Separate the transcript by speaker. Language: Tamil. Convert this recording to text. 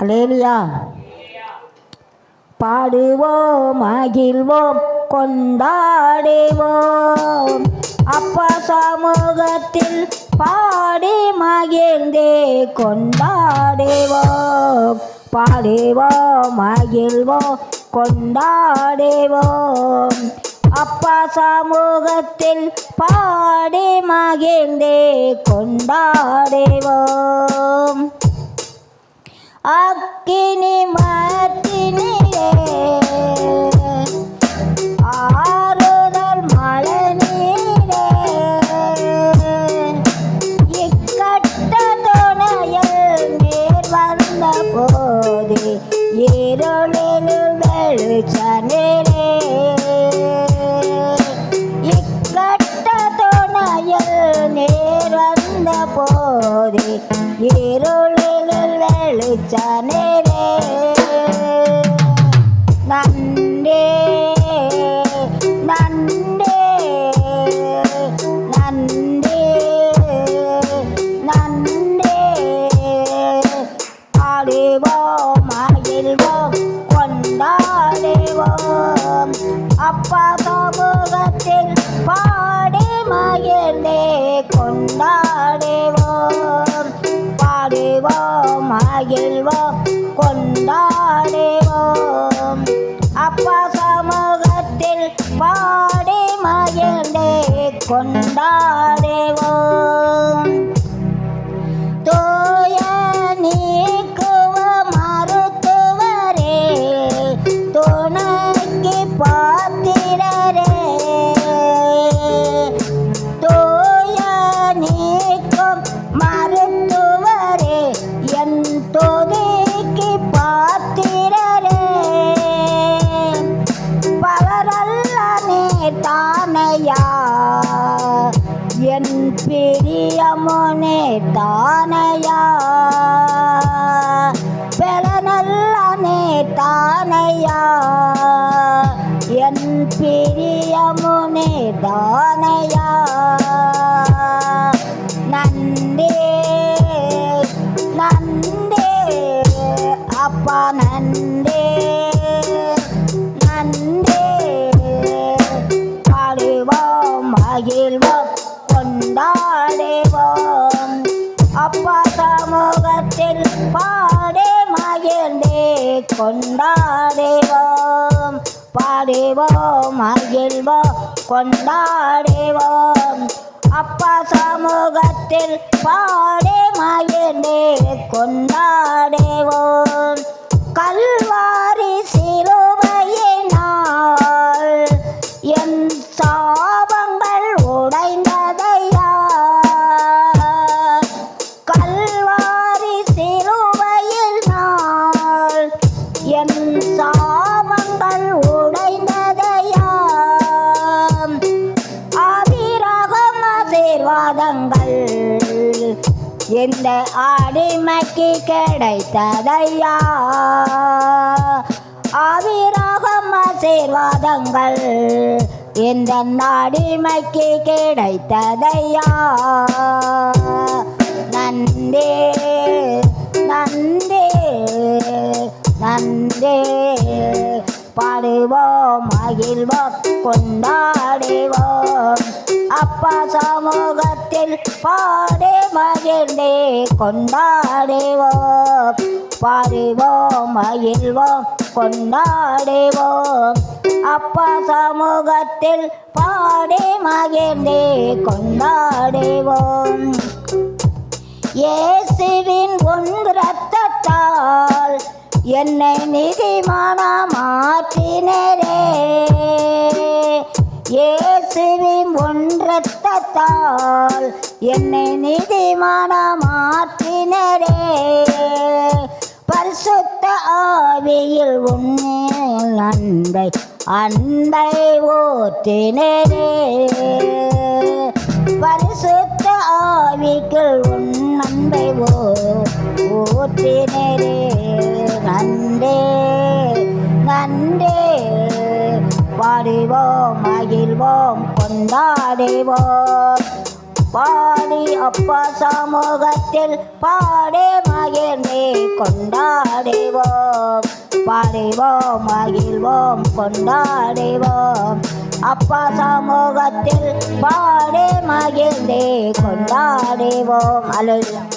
Speaker 1: அலேலியா பாடுவோம் மகிழ்வோம் கொண்டாடுவோம். அப்பா சமூகத்தில் பாடி மகிழ்ந்தே கொண்டாடுவோம். பாடுவோம் மகிழ்வோம் கொண்டாடுவோம். அப்பா சமூகத்தில் பாடி மகிழ்ந்தே கொண்டாடுவோம். அக்கினி மத்தினிலே ஆறுதல் மழை நீரே இக்கட்ட துணையில் நேர் வந்த போது இருளில் வெளிச்ச நேரே இக்கட்ட துணையில் நேர் வந்த போது இருளில் வெளிச்ச நன்றே நன்றே நன்றே நன்றே ஆடுவோம் மகிழ்வோம் கொண்டாடுவோம் அப்பா சமூகத்தில் பாடி மகிழ்ந்தே கொண்டா மகிழ்வோம் கொண்டாடுவோம் அப்பா சமூகத்தில் பாடி மகிழ்ந்தே கொண்டாடுவோம் என் பிரியமுனே தானையா? பெலனல்ல நீ தானையா? என் பிரியமுனே தானையா? நன்றே நன்றே அப்பா நன்றே. நன்றே பாடுவோம் மகிழ்வோம். கொண்டாடுவோம் பாடுவோம் மகிழ்வோம் கொண்டாடுவோம். அப்பா சமூகத்தில் பாடி சாபங்கள் உடைந்ததையா ஆவிராகம் ஆசீர்வாதங்கள் எந்த அடிமைக்கு கிடைத்ததையா? ஆவிராகம் ஆசீர்வாதங்கள் இந்த அடிமைக்கு கிடைத்ததையா? நந்தே நன்றே. நன்றே பாடுவோம். மகிழ்வோம் கொண்டாடுவோம். அப்பா சமூகத்தில் பாடி மகிழ்ந்தே கொண்டாடுவோம். பாடுவோம். மகிழ்வோம் கொண்டாடுவோம். அப்பா சமூகத்தில் பாடி மகிழ்ந்தே கொண்டாடுவோம். இயேசுவின் உன் ரத்தத்தால் என்னை நிதிமான மாற்றினரே. இயேசுவின் ஒன்றத்தால் என்னை நிதிமான மாற்றினரே. பரிசுத்த ஆவியில் உன்னில் அன்பை அன்பை ஓற்றினரே பரிசுத்த ஆவிக்குள் உன் அன்பை ஓ ஓற்றினரே அன்றே பாடுவோம் மகிழ்வோம் கொண்டாடுவோம். பாடி அப்பா சமூகத்தில் பாடே மகிழ்ந்தே கொண்டாடுவோம். மகிழ்வோம் மகிழ்வோம் கொண்டாடுவோம். அப்பா சமூகத்தில் பாடே மகிழ்ந்தே கொண்டாடுவோம். அல்லேலூயா